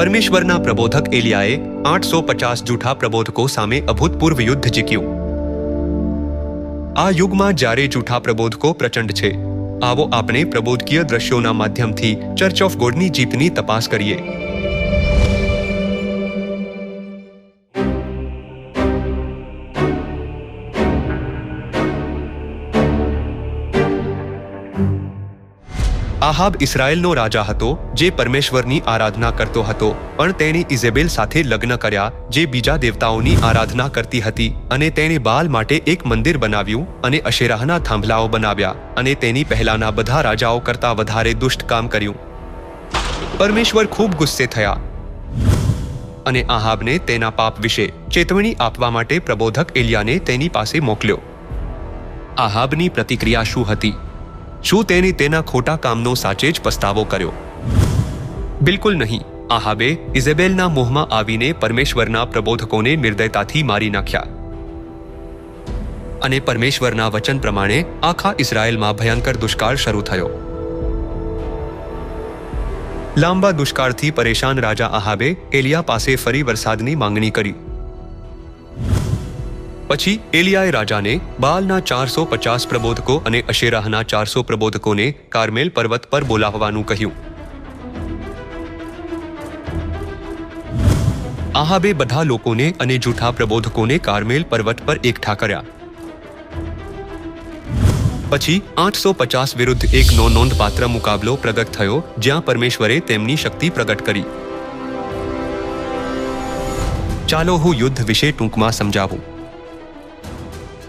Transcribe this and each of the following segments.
પરમેશ્વરના પ્રબોધક એલિયાએ આઠસો પચાસ જૂઠા પ્રબોધકો સામે અભૂતપૂર્વ યુદ્ધ જીત્યું આ યુગમાં જ્યારે જૂઠા પ્રબોધકો પ્રચંડ છે, આવો આપણે પ્રબોધકીય દ્રશ્યોના માધ્યમથી ચર્ચ ઓફ ગોડની જીતની તપાસ કરીએ. આહાબ ઇસરાયેલનો રાજા હતો, જે પરમેશ્વરની આરાધના કરતો હતો, પણ તેણે ઇઝેબેલ સાથે લગ્ન કર્યા, જે બીજા દેવતાઓની આરાધના કરતી હતી, અને તેણે બાલ માટે એક મંદિર બનાવ્યું, અને અશેરાહના થાંભલાઓ બનાવ્યા, અને તેની પહેલાના બધા રાજાઓ કરતા વધારે દુષ્ટ કામ કર્યું. પરમેશ્વર ખૂબ ગુસ્સે થયા, અને આહાબને તેના પાપ વિશે ચેતવણી આપવા માટે પ્રબોધક એલિયાને તેની પાસે મોકલ્યો. આહાબની પ્રતિક્રિયા શું હતી? શું તેને તેના ખોટા કામનો સાચે જ પસ્તાવો કર્યો? બિલકુલ નહીં. આહાબે ઇઝેબેલના મોહમાં આવીને પરમેશ્વરના પ્રબોધકોને નિર્દયતાથી મારી નાખ્યા. અને પરમેશ્વરના વચન પ્રમાણે આખા ઇઝરાયલમાં ભયંકર દુષ્કાળ શરૂ થયો. લાંબા દુષ્કાળથી પરેશાન રાજા આહાબે એલિયા પાસે ફરી વરસાદની માંગણી કરી. પછી એલિયાએ રાજાને બાલના ચારસો પચાસ પ્રબોધકો અને અશેરાહના ચારસો પ્રબોધકોને કારમેલ પર્વત પર બોલાવવાનું કહ્યું. આહાબે બધા લોકોને અને જૂઠા પ્રબોધકોને કારમેલ પર્વત પર એકઠા કર્યા. પછી આઠસો પચાસ વિરુદ્ધ એકનો નોંધપાત્ર મુકાબલો પ્રગટ થયો, જ્યાં પરમેશ્વરે તેમની શક્તિ પ્રગટ કરી. ચાલો હું યુદ્ધ વિશે ટૂંકમાં સમજાવું.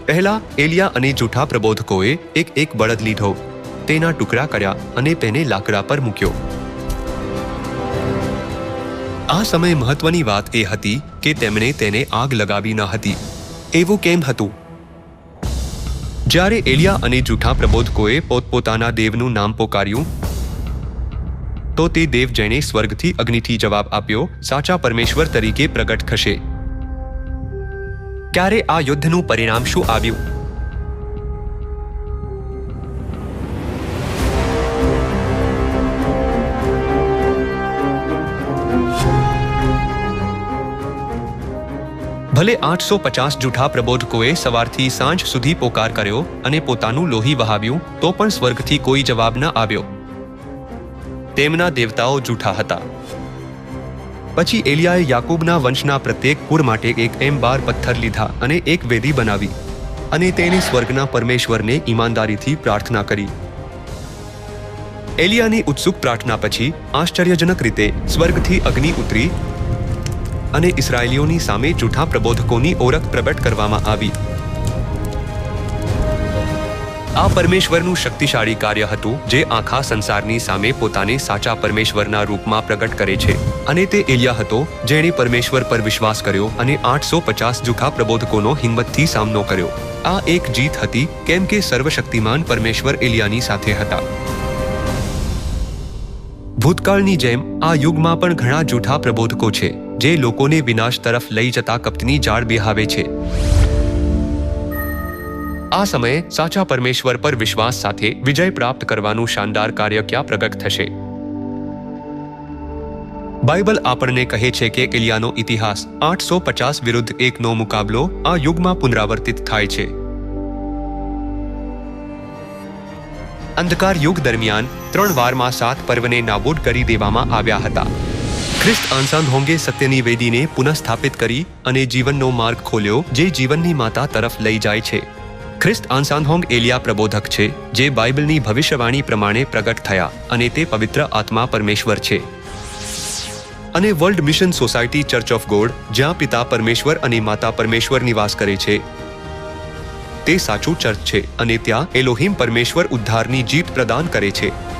પહેલા એલિયા અને જૂઠા પ્રબોધકોએ એક એક બળદ લીધો. તેના ટુકડા કર્યા અને તેને લાકડા પર મૂક્યો. આ સમયે મહત્વની વાત એ હતી કે તેમણે તેને આગ લગાવી ન હતી. એવું કેમ હતું? જ્યારે એલિયા અને જૂઠા પ્રબોધકોએ પોતપોતાના દેવનું નામ પોકાર્યું, તો તે દેવ જેણે સ્વર્ગથી અગ્નિથી જવાબ આપ્યો, સાચા પરમેશ્વર તરીકે પ્રગટ થશે. ક્યારે આ યુદ્ધનું પરિણામ શું આવ્યું? ભલે આઠસો પચાસ જૂઠા પ્રબોધકોએ સવારથી સાંજ સુધી પોકાર કર્યો અને પોતાનું લોહી વહાવ્યું, તો પણ સ્વર્ગથી કોઈ જવાબ ન આવ્યો. તેમના દેવતાઓ જૂઠા હતા. પછી એલિયાએ યાકૂબના વંશના પ્રત્યેક કુળ માટે એક એમ બાર પથ્થર લીધા અને એક વેદી બનાવી અને તેને સ્વર્ગના પરમેશ્વરને ઈમાનદારીથી પ્રાર્થના કરી. એલિયાની ઉત્સુક પ્રાર્થના પછી આશ્ચર્યજનક રીતે સ્વર્ગથી અગ્નિ ઉતરી અને ઇસરાયેલીઓની સામે જૂઠા પ્રબોધકોની ઓળખ પ્રગટ કરવામાં આવી. આ પરમેશ્વરનું શક્તિશાળી કાર્ય હતું જે આખા સંસારની સામે પોતાને સાચા પરમેશ્વરના રૂપમાં પ્રગટ કરે છે. અને તે એલિયા હતો, જેણે પરમેશ્વર પર વિશ્વાસ કર્યો અને આઠસો પચાસ જૂઠા પ્રબોધકોનો હિંમતથી સામનો કર્યો. આ એક જીત હતી, કેમ કે સર્વશક્તિમાન પરમેશ્વર એલિયાની સાથે હતા. ભૂતકાળની જેમ, આ યુગમાં પણ ઘણા જૂઠા પ્રબોધકો છે, જે લોકોને વિનાશ તરફ લઈ જતા કપટની જાળ બેહાવે છે. આ સમયે સાચા પરમેશ્વર પર વિશ્વાસ સાથે વિજય પ્રાપ્ત કરવાનું શાનદાર કાર્ય ક્યાં પ્રગટ થશે? બાઇબલ આપણને કહે છે કે ઇલિયાનો ઇતિહાસ આઠસો પચાસ વિરુદ્ધ એકનો મુકાબલો આ યુગમાં પુનરાવર્તિત થાય છે. અંધકાર યુગ દરમિયાન ત્રણ વારમાં સાત પર્વને નાબૂદ કરી દેવામાં આવ્યા હતા. ખ્રિસ્ત આંસાંધોંગે સત્યની વેદીને પુનઃસ્થાપિત કરી અને જીવનનો માર્ગ ખોલ્યો જે જીવનની માતા તરફ લઈ જાય છે. ખ્રિસ્ત આન્સાનહોંગ એલિયા પ્રબોધક છે, જે બાઇબલની ભવિષ્યવાણી પ્રમાણે પ્રગટ થયા અને તે પવિત્ર આત્મા પરમેશ્વર છે. અને world mission society church of God, જ્યાં પિતા પરમેશ્વર અને માતા પરમેશ્વર નિવાસ કરે છે. તે સાચું ચર્ચ છે અને ત્યાં એલોહિમ પરમેશ્વર ઉદ્ધારની જીત પ્રદાન કરે છે.